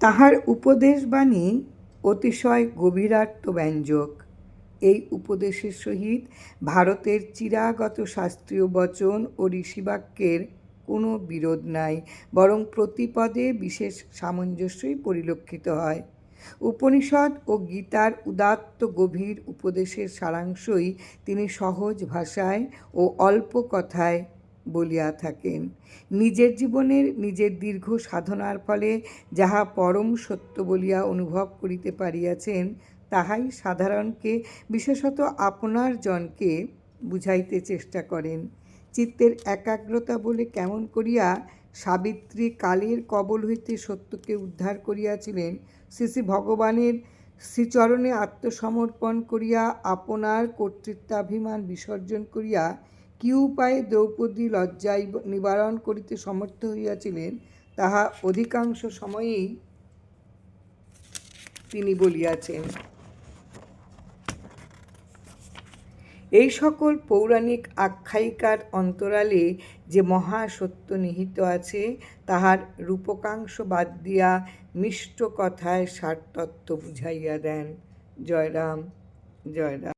তাহার উপদেশবাণী অতিশয় গভীরার্থ ব্যঞ্জক এই উপদেশের সহিত ভারতের চিরাগত শাস্ত্রীয় বচন ও ঋষিবাক্যের কোনো বিরোধ নাই, বরং প্রতিপদে বিশেষ সামঞ্জস্যই পরিলক্ষিত হয়। উপনিষদ ও গীতার উদাত্ত গভীর উপদেশের সারাংশই তিনি সহজ ভাষায় ও অল্প কথায় বলিয়া থাকেন। নিজের জীবনের নিজের দীর্ঘ সাধনার ফলে যাহা পরম সত্য বলিয়া অনুভব করিতে পারিয়াছেন, তাহাই সাধারণকে, বিশেষত আপনার জনকে বুঝাইতে চেষ্টা করেন। চিত্তের একাগ্রতা বলে কেমন করিয়া সাবিত্রী কালের কবল হইতে সত্যকে উদ্ধার করিয়াছিলেন শ্রী ভগবানের শ্রীচরণে আত্মসমর্পণ করিয়া আপনার কর্তৃত্বাভিমান বিসর্জন করিয়া কি উপায়ে দ্রৌপদী লজ্জায় নিবারণ করিতে সমর্থ হইয়াছিলেন, তাহা অধিকাংশ সময়েই তিনি বলিয়াছেন। এই সকল পৌরাণিক আখ্যায়িকার অন্তরালে যে মহাসত্য নিহিত আছে, তাহার রূপকাংশ বাদ দিয়া মিষ্ট কথায় সারতত্ত্ব বুঝাইয়া দেন। জয়রাম জয়রাম।